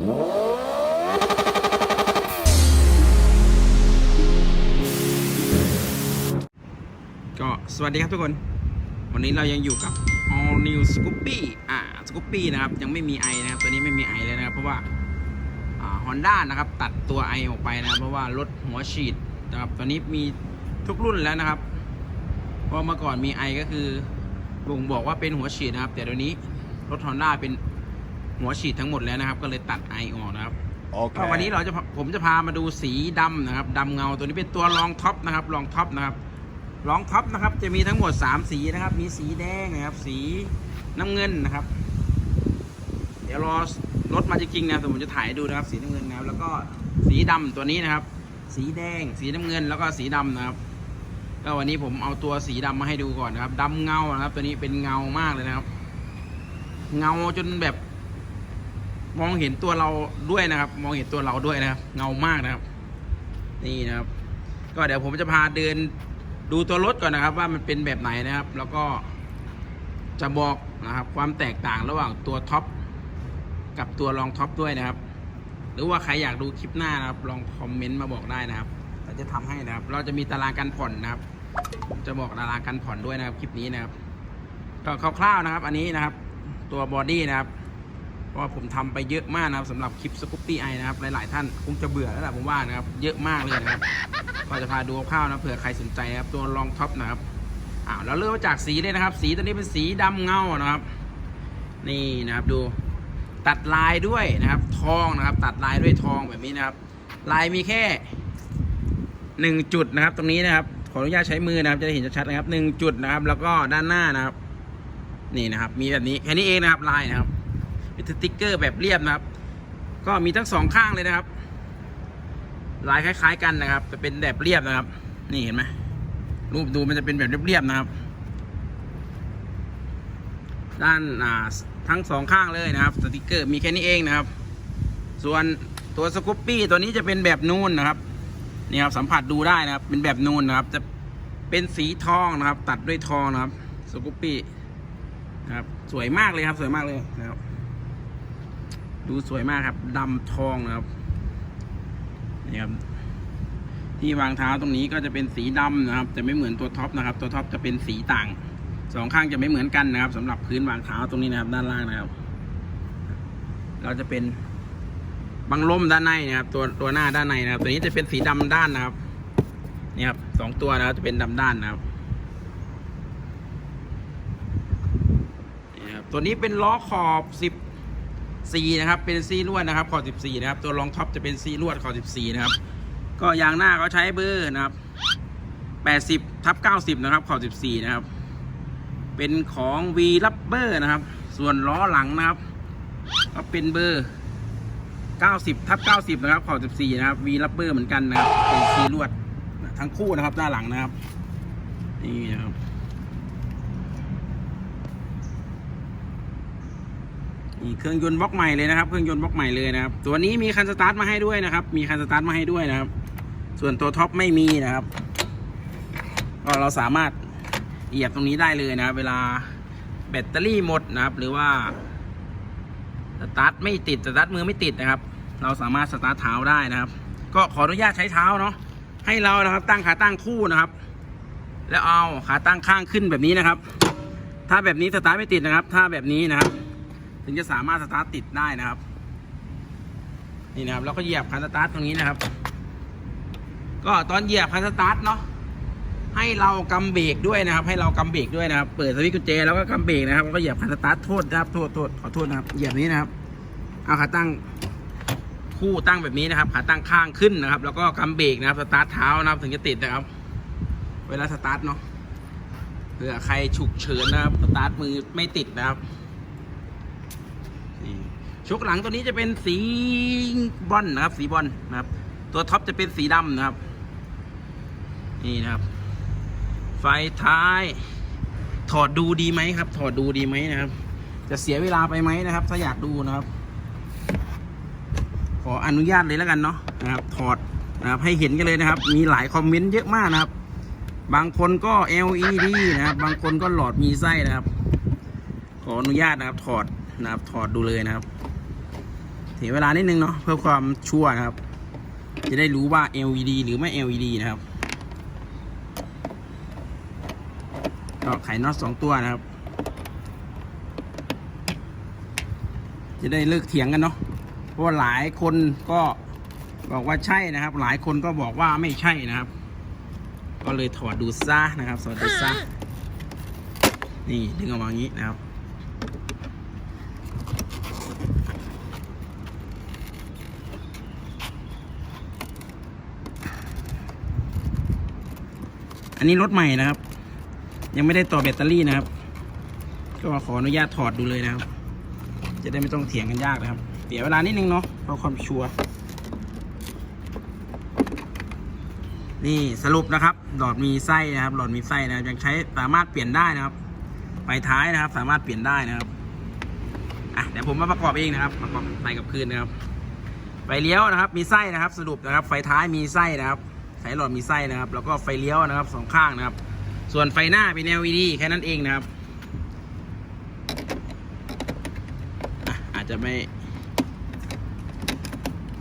ก็สวัสดีครับทุกคน วันนี้เรายังอยู่กับ all new Scoopy อ่า Scoopy นะครับ ยังไม่มีไอนะครับ ตัวนี้ไม่มีไอเลยนะครับ เพราะว่าฮอนด้านะครับ ตัดตัวไอออกไปนะเพราะว่ารถหัวฉีดนะครับ ตอนนี้มีทุกรุ่นแล้วนะครับเพราะเมื่อก่อนมีไอก็คือบ่งบอกว่าเป็นหัวฉีดนะครับ แต่ตัวนี้รถฮอนด้าเป็น หัวฉีดทั้งหมดแล้วนะครับ ก็เลยตัดไอออกนะครับก็วันนี้เราจะพาผมจะพามาดูสีดำนะครับดำเงาตัวนี้เป็นตัวรองท็อปนะครับรองท็อปนะครับรองท็อปนะครับ จะมีทั้งหมด 3 สีนะครับ มีสีแดงนะครับ สีน้ำเงินนะครับ เดี๋ยวรอรถมาจริงๆนะผมจะถ่ายให้ดูนะครับ สีน้ำเงินนะครับ แล้วก็สีดำตัวนี้นะครับ สีแดง สีน้ำเงิน แล้วก็สีดำนะครับก็วันนี้ผมเอาตัวสีดำมาให้ดูก่อนนะครับดำเงานะครับ ตัวนี้เป็นเงามากเลยนะครับ เงาจนแบบ มองเห็นตัวเราด้วยนะครับ มองเห็นตัวเราด้วยนะครับ เงามากนะครับ นี่นะครับ ก็เดี๋ยวผมจะพาเดินดูตัวรถก่อนนะครับ ว่ามันเป็นแบบไหนนะครับ แล้วก็จะบอกนะครับ ความแตกต่างระหว่างตัวท็อปกับตัวรองท็อปด้วยนะครับ หรือว่าใครอยากดูคลิปหน้านะครับ ลองคอมเมนต์มาบอกได้นะครับเราจะทำให้นะครับ เราจะมีตารางการผ่อนนะครับจะบอกตารางการผ่อนด้วยนะครับคลิปนี้นะครับก็คร่าวๆนะครับ อันนี้นะครับ ตัวบอดี้นะครับ เพราะว่าผมทำไปเยอะมากนะครับสำหรับคลิปสกูปปี้ไอนะครับ หลาย ๆ ท่านคงจะเบื่อแล้วแหละผมว่านะครับ เยอะมากเลยนะครับก็จะพาดูคร่าวๆนะเผื่อใครสนใจนะครับ ตัวรองท็อปนะครับอ้าวแล้วเริ่มจากสีเลยนะครับ สีตัวนี้เป็นสีดำเงานะครับ นี่นะครับดูตัดลายด้วยนะครับ ทองนะครับ ตัดลายด้วยทองแบบนี้นะครับ ลายมีแค่หนึ่งจุดนะครับ ตรงนี้นะครับขออนุญาตใช้มือนะครับ จะได้เห็นชัดๆนะครับหนึ่งจุดนะครับ แล้วก็ด้านหน้านะครับ นี่นะครับ มีแบบนี้แค่นี้เองนะครับลายนะครับ เป็นสติกเกอร์แบบเรียบนะครับ ก็มีทั้งสองข้างเลยนะครับ ลายคล้าย ๆ กันนะครับจะเป็นแบบเรียบนะครับ นี่เห็นไหมรูปดูมันจะเป็นแบบเรียบๆนะครับ ด้านอ่าทั้งสองข้างเลยนะครับ สติกเกอร์มีแค่นี้เองนะครับ ส่วนตัวสกูปปี้ตัวนี้จะเป็นแบบนูนนะครับนี่ครับสัมผัสดูได้นะครับ เป็นแบบนูนนะครับ จะเป็นสีทองนะครับ ตัดด้วยทองนะครับสกูปปี้นะครับ สวยมากเลยครับ สวยมากเลยนะครับ ดูสวยมากครับดำทองนะครับนี่ครับที่วางเท้าตรงนี้ก็จะเป็นสีดำนะครับ จะไม่เหมือนตัวท็อปนะครับ ตัวท็อปจะเป็นสีต่างสองข้างจะไม่เหมือนกันนะครับสำหรับพื้นวางเท้าตรงนี้นะครับ ด้านล่างนะครับ เราจะเป็นบังลมด้านในนะครับ ตัวตัวหน้าด้านในนะครับ ตัวนี้จะเป็นสีดำด้านนะครับนี่ครับสองตัวนะครับจะเป็นดำด้านนะครับนี่ครับตัวนี้เป็นล้อขอบสิบ สี่นะครับ เป็นซีลวดนะครับ ขอบสิบสี่นะครับ ตัวรองท็อปจะเป็นซีลวดขอบสิบสี่นะครับ ก็ยางหน้าเขาใช้เบอร์นะครับแปดสิบทับเก้าสิบนะครับ ขอบสิบสี่นะครับ เป็นของ V Rubber นะครับ ส่วนล้อหลังนะครับ ก็เป็นเบอร์ 90ทับ90 นะครับ ขอบ 14 นะครับ V Rubber เหมือนกันนะครับ เป็นซีลวดทั้งคู่นะครับ ด้านหลังนะครับ นี่นะครับ นี่เครื่องยนต์บล็อกใหม่เลยนะครับ เครื่องยนต์บล็อกใหม่เลยนะครับ ตัวนี้มีคันสตาร์ทมาให้ด้วยนะครับ มีคันสตาร์ทมาให้ด้วยนะครับ ส่วนตัวท็อปไม่มีนะครับ ก็เราสามารถเหยียบตรงนี้ได้เลยนะครับ เวลาแบตเตอรี่หมดนะครับ หรือว่าสตาร์ทไม่ติดสตาร์ทมือไม่ติดนะครับ เราสามารถสตาร์ทเท้าได้นะครับ ก็ขออนุญาตใช้เท้าเนาะ ให้เรานะครับตั้งขาตั้งคู่นะครับ แล้วเอาขาตั้งข้างขึ้นแบบนี้นะครับ ถ้าแบบนี้สตาร์ทไม่ติดนะครับ ถ้าแบบนี้นะครับ ถึงจะสามารถสตาร์ทติดได้นะครับ นี่นะครับแล้วก็เหยียบคันสตาร์ทตรงนี้นะครับ ก็ตอนเหยียบคันสตาร์ทเนาะให้เรากำเบรกด้วยนะครับ ให้เรากำเบรกด้วยนะครับ เปิดสวิตช์กุญแจแล้วก็กำเบรกนะครับแล้วก็เหยียบคันสตาร์ทโทษนะครับโทษโทษขอโทษนะครับเหยียบนี้นะครับเอาขาตั้งคู่ตั้งแบบนี้นะครับ ขาตั้งข้างขึ้นนะครับ แล้วก็กำเบรกนะครับสตาร์ทเท้านะครับถึงจะติดนะครับ เวลาสตาร์ทเนาะเผื่อใครฉุกเฉินนะครับสตาร์ทมือไม่ติดนะครับ นี่ชุกหลังตัวนี้จะเป็นสีบอลนะครับ สีบอลนะครับ ตัวท็อปจะเป็นสีดำนะครับ นี่นะครับ ไฟท้าย ถอดดูดีไหมครับ ถอดดูดีไหมนะครับ จะเสียเวลาไปไหมนะครับ ถ้าอยากดูนะครับ ขออนุญาตเลยแล้วกันเนาะนะครับ ถอดนะครับให้เห็นกันเลยนะครับ มีหลายคอมเมนต์เยอะมากนะครับ บางคนก็ LED นะครับ บางคนก็หลอดมีไส้นะครับ ขออนุญาตนะครับ ถอด นะครับถอดดูเลยนะครับเสียเวลานิดนึงเนาะเพื่อความชัวนะครับ จะได้รู้ว่า LED หรือไม่ LED นะครับก็ไขน็อตสองตัวนะครับ จะได้เลิกเถียงกันเนาะเพราะหลายคนก็บอกว่าใช่นะครับ หลายคนก็บอกว่าไม่ใช่นะครับ ก็เลยถอดดูซะนะครับถอดดูซะนี่ดึงออกมาอย่างนี้นะครับ อันนี้รถใหม่นะครับ ยังไม่ได้ต่อแบตเตอรี่นะครับ ก็ขออนุญาตถอดดูเลยนะครับ จะได้ไม่ต้องเถียงกันยากนะครับเสียเวลานิดนึงเนาะเพราะความชัวร์นี่สรุปนะครับ หลอดมีไส้นะครับ หลอดมีไส้นะครับยังใช้สามารถเปลี่ยนได้นะครับไฟท้ายนะครับ สามารถเปลี่ยนได้นะครับอะเดี๋ยวผมมาประกอบเองนะครับประกอบใส่กับคืนนะครับไฟเลี้ยวนะครับ มีไส้นะครับ สรุปนะครับ ไฟท้ายมีไส้นะครับ สายหลอดมีไส้นะครับ แล้วก็ไฟเลี้ยวนะครับสองข้างนะครับ ส่วนไฟหน้าเป็น LED แค่นั้นเองนะครับอาจจะไม่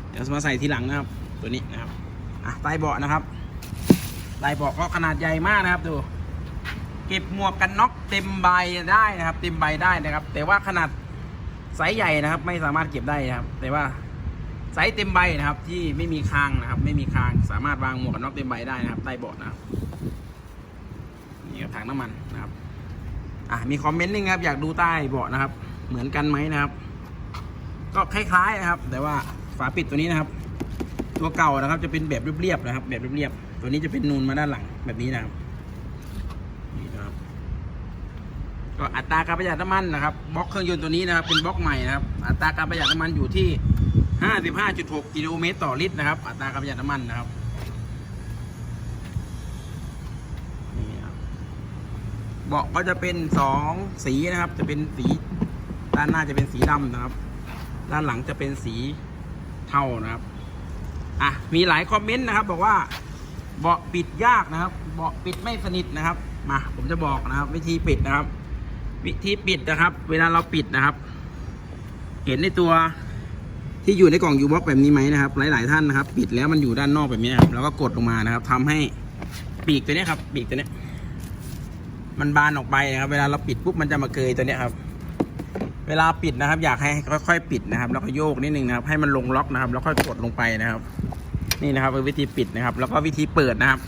เดี๋ยวมาใส่ทีหลังนะครับ ตัวนี้นะครับอะใต้เบาะนะครับใต้เบาะก็ขนาดใหญ่มากนะครับดูเก็บหมวกกันน็อกเต็มใบได้นะครับ เต็มใบได้นะครับ แต่ว่าขนาดไซส์ใหญ่นะครับ ไม่สามารถเก็บได้นะครับ แต่ว่า ไซส์เต็มใบนะครับ ที่ไม่มีคางนะครับ ไม่มีคางสามารถวางหมวกกันน็อกเต็มใบได้นะครับ ใต้เบาะนะครับนี่ก็ถังน้ำมันนะครับอะมีคอมเมนต์นึงครับอยากดูใต้เบาะนะครับ เหมือนกันไหมนะครับ ก็คล้ายๆนะครับ แต่ว่าฝาปิดตัวนี้นะครับ ตัวเก่านะครับ จะเป็นแบบเรียบๆนะครับ แบบเรียบๆตัวนี้จะเป็นนูนมาด้านหลังแบบนี้นะครับนี่นะครับ ก็อัตราการประหยัดน้ำมันนะครับบล็อกเครื่องยนต์ตัวนี้นะครับ เป็นบล็อกใหม่นะครับ อัตราการประหยัดน้ำมันอยู่ที่ 55.6 กิโลเมตรต่อลิตรนะครับ อัตราการประหยัดน้ำมันนะครับนี่ครับเบาะก็จะเป็นสองสีนะครับ จะเป็นสีด้านหน้าจะเป็นสีดำนะครับ ด้านหลังจะเป็นสีเทานะครับอะมีหลายคอมเมนต์นะครับ บอกว่าเบาะปิดยากนะครับ เบาะปิดไม่สนิทนะครับมาผมจะบอกนะครับ วิธีปิดนะครับ วิธีปิดนะครับ เวลาเราปิดนะครับ เห็นในตัว ที่อยู่ในกล่องยูบ็อกแบบนี้ไหมนะครับ หลาย ๆ ท่านนะครับ ปิดแล้วมันอยู่ด้านนอกแบบนี้ครับแล้วก็กดลงมานะครับทำให้ปีกตัวนี้ครับปีกตัวนี้มันบานออกไปนะครับ เวลาเราปิดปุ๊บมันจะมาเกยตัวนี้ครับ เวลาปิดนะครับ อยากให้ค่อย ๆ ปิดนะครับ แล้วก็โยกนิดนึงนะครับ ให้มันลงล็อกนะครับ แล้วค่อยกดลงไปนะครับ นี่นะครับเป็นวิธีปิดนะครับ แล้วก็วิธีเปิดนะครับ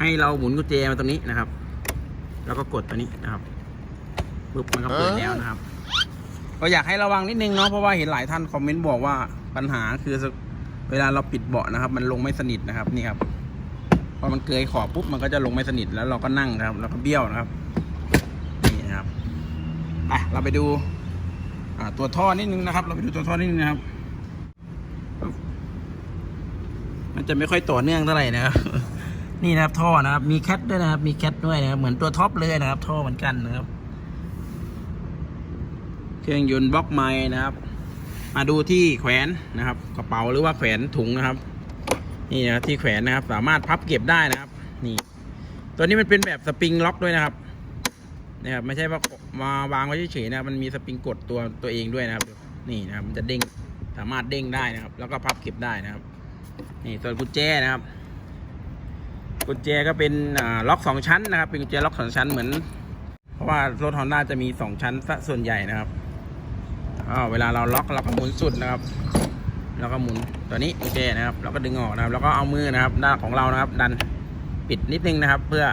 ให้เราหมุนกุญแจมาตรงนี้นะครับ แล้วก็กดตัวนี้นะครับปุ๊บมันก็เปิดแล้วนะครับ ก็อยากให้ระวังนิดนึงเนาะเพราะว่าเห็นหลายท่านคอมเมนต์บอกว่าปัญหาคือเวลาเราปิดเบาะนะครับ มันลงไม่สนิทนะครับนี่ครับพอมันเกยขอบปุ๊บมันก็จะลงไม่สนิทแล้วเราก็นั่งครับ แล้วก็เบี้ยวนะครับนี่นะครับไปเราไปดูตัวท่อนิดนึงนะครับ เราไปดูตัวท่อนิดนึงนะครับ มันจะไม่ค่อยต่อเนื่องเท่าไหร่นะครับนี่นะครับท่อนะครับ มีแคทด้วยนะครับ มีแคทด้วยนะครับ เหมือนตัวท็อปเลยนะครับ ท่อเหมือนกันนะครับ เครื่องยนต์บล็อกไม้นะครับ มาดูที่แขวนนะครับ กระเป๋าหรือว่าแขวนถุงนะครับ นี่นะที่แขวนนะครับ สามารถพับเก็บได้นะครับ นี่ ตัวนี้มันเป็นแบบสปริงล็อกด้วยนะครับนะครับไม่ใช่ว่ามาวางไว้เฉยๆนะมันมีสปริงกดตัวตัวเองด้วยนะครับนี่นะครับมันจะเด้งสามารถเด้งได้นะครับ แล้วก็พับเก็บได้นะครับ นี่ส่วนกุญแจนะครับ กุญแจก็เป็นล็อกสองชั้นนะครับ เป็นกุญแจล็อกสองชั้นเหมือน เพราะว่ารถฮอนด้าจะมีสองชั้นส่วนใหญ่นะครับ เวลาเราล็อกเราก็หมุนสุดนะครับ แล้วก็หมุนตัวนี้กุญแจนะครับเราก็ดึงออกนะครับ แล้วก็เอามือนะครับด้านของเรานะครับ ดันปิดนิดนึงนะครับ เพื่อ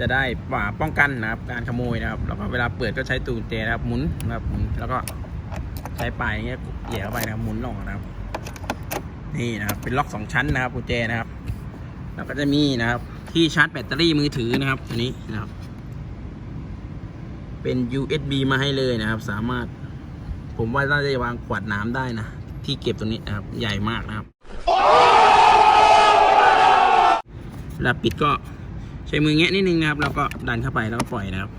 จะได้ป่าป้องกันนะครับ การขโมยนะครับ แล้วก็เวลาเปิดก็ใช้ตัวกุญแจนะครับ หมุนนะครับหมุนแล้วก็ใช้ปลายอย่างเงี้ยเหยียบเข้าไปนะครับหมุนออกนะครับ นี่นะครับเป็นล็อกสองชั้นนะครับกุญแจนะครับ แล้วก็จะมีนะครับที่ชาร์จแบตเตอรี่มือถือนะครับตัวนี้นะครับ เป็น USB มาให้เลยนะครับ สามารถ ผมว่าน่าจะวางขวดน้ำได้นะ ที่เก็บตรงนี้นะครับ ใหญ่มากนะครับเวลาปิดก็ใช้มือแงะนิดนึงนะครับ แล้วก็ดันเข้าไปแล้วก็ปล่อยนะครับ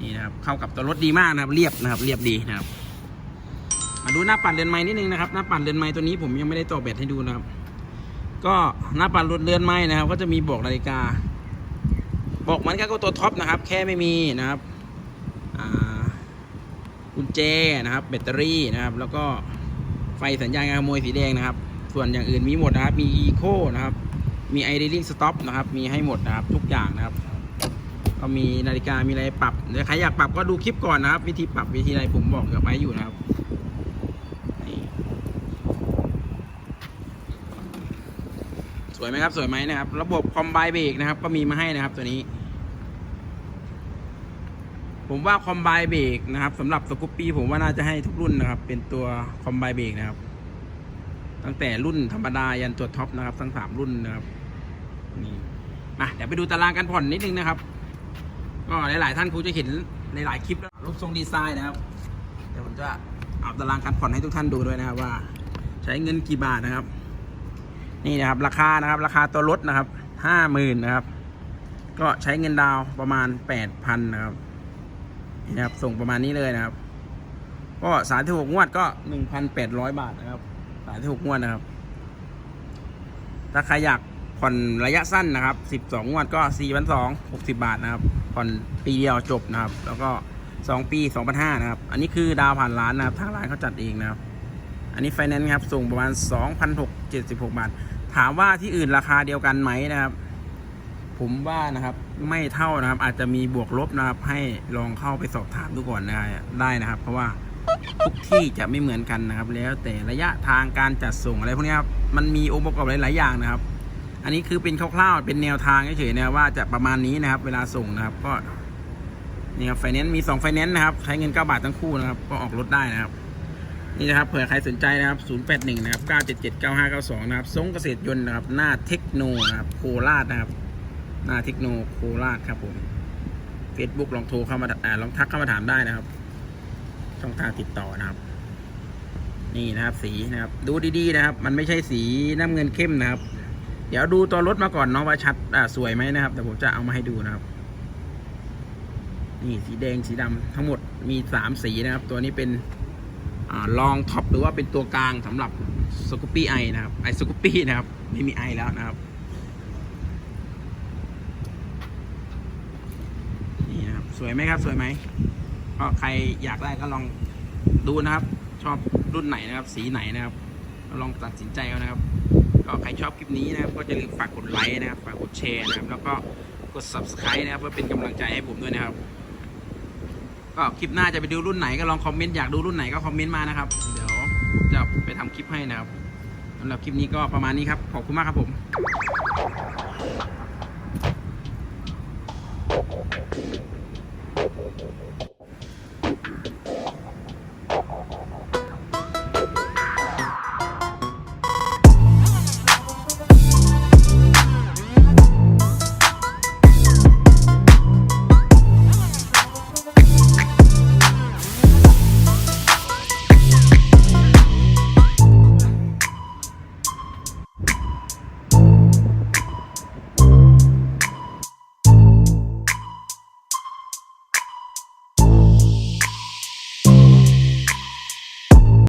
นี่นะครับ เข้ากับตัวรถดีมากนะครับ เรียบนะครับ เรียบดีนะครับ มาดูหน้าปั่นเรือนไม้นิดนึงนะครับ หน้าปั่นเรือนไม้ตัวนี้ผมยังไม่ได้ต่อแบตให้ดูนะครับ ก็หน้าปั่นรถเรือนไม้นะครับ ก็จะมีบอกนาฬิกา บอกเหมือนกันก็ตัวท็อปนะครับ แค่ไม่มีนะครับ อ่า กุญแจนะครับ แบตเตอรี่นะครับ แล้วก็ไฟสัญญาณการขโมยสีแดงนะครับ ส่วนอย่างอื่นมีหมดนะครับ มีอีโคนะครับ มีไอเดลิ่งสต็อปนะครับ มีให้หมดนะครับ ทุกอย่างนะครับ ก็มีนาฬิกามีอะไรปรับเดี๋ยวใครอยากปรับก็ดูคลิปก่อนนะครับ วิธีปรับวิธีอะไรผมบอกกับไว้อยู่นะครับสวยไหมครับ สวยไหมนะครับ ระบบคอมไบเบรกนะครับ ก็มีมาให้นะครับตัวนี้ ผมว่าคอมไบเบรกนะครับสำหรับสกูปปี้ผมว่าน่าจะให้ทุกรุ่นนะครับ เป็นตัวคอมไบเบรกนะครับ ตั้งแต่รุ่นธรรมดายันตัวท็อปนะครับ ทั้งสามรุ่นนะครับนี่มาเดี๋ยวไปดูตารางการผ่อนนิดนึงนะครับ ก็หลาย ๆ ท่านคงจะเห็นในหลายคลิปแล้วรูปทรงดีไซน์นะครับเดี๋ยวผมจะเอาตารางการผ่อนให้ทุกท่านดูด้วยนะครับว่า ใช้เงินกี่บาทนะครับ นี่นะครับ ราคานะครับ ราคาตัวรถนะครับห้าหมื่นนะครับ ก็ใช้เงินดาวประมาณแปดพันนะครับ นี่นะครับ ส่งประมาณนี้เลยนะครับ ก็สามที่หกงวดก็หนึ่งพันแปดร้อยบาทนะครับสามที่หกงวดนะครับ ถ้าใครอยากผ่อนระยะสั้นนะครับสิบสองงวดก็สี่พันสองหกสิบาทนะครับ ผ่อนปีเดียวจบนะครับ แล้วก็สองปีสองพันห้านะครับ อันนี้คือดาวผ่านร้านนะครับ ทางร้านเขาจัดเองนะครับ อันนี้ไฟแนนซ์ครับ ส่งประมาณสองพันหกเจ็ดสิบหกบาท ถามว่าที่อื่นราคาเดียวกันไหมนะครับ ผมว่านะครับไม่เท่านะครับ อาจจะมีบวกลบนะครับ ให้ลองเข้าไปสอบถามดูก่อนนะได้นะครับ เพราะว่าทุกที่จะไม่เหมือนกันนะครับ แล้วแต่ระยะทางการจัดส่งอะไรพวกนี้ครับมันมีองค์ประกอบหลายๆอย่างนะครับ อันนี้คือเป็นคร่าวๆเป็นแนวทางเฉยๆนะว่าจะประมาณนี้นะครับ เวลาส่งนะครับ ก็นี่ครับไฟแนนซ์มี2ไฟแนนซ์นะครับใช้เงิน9บาททั้งคู่นะครับ ก็ออกรถได้นะครับ นี่นะครับเผื่อใครสนใจนะครับ 081 นะครับ 977 9592 นะครับทรงเกษตรยนต์นะครับ หน้าเทคโนนะครับโคราชนะครับ หน้าเทคโนโคราชครับผม Facebook ลองโทรเข้ามาอ่าลองทักเข้ามาถามได้นะครับ ช่องทางติดต่อนะครับ นี่นะครับสีนะครับ ดูดีๆนะครับ มันไม่ใช่สีน้ำเงินเข้มนะครับ เดี๋ยวดูตัวรถมาก่อนเนาะว่าชัดอ่าสวยไหมนะครับแต่ผมจะเอามาให้ดูนะครับ นี่สีแดงสีดำทั้งหมดมีสามสีนะครับ ตัวนี้เป็นอลองท็อปหรือว่าเป็นตัวกลางสำหรับสกูปปี้ไอนะครับไอสกูปปี้นะครับ ไม่มีไอแล้วนะครับ นี่นะครับ สวยไหมครับ สวยไหมก็ใครอยากได้ก็ลองดูนะครับ ชอบรุ่นไหนนะครับ สีไหนนะครับลองตัดสินใจเอานะครับ ก็ใครชอบคลิปนี้นะครับ ก็จะลืมฝากกดไลค์นะครับ ฝากกดแชร์นะครับ แล้วก็กด subscribe นะครับ เพื่อเป็นกำลังใจให้ผมด้วยนะครับ ก็คลิปหน้าจะไปดูรุ่นไหนก็ลองคอมเมนต์อยากดูรุ่นไหนก็คอมเมนต์มานะครับ เดี๋ยวจะไปทำคลิปให้นะครับสำหรับคลิปนี้ก็ประมาณนี้ครับ ขอบคุณมากครับผม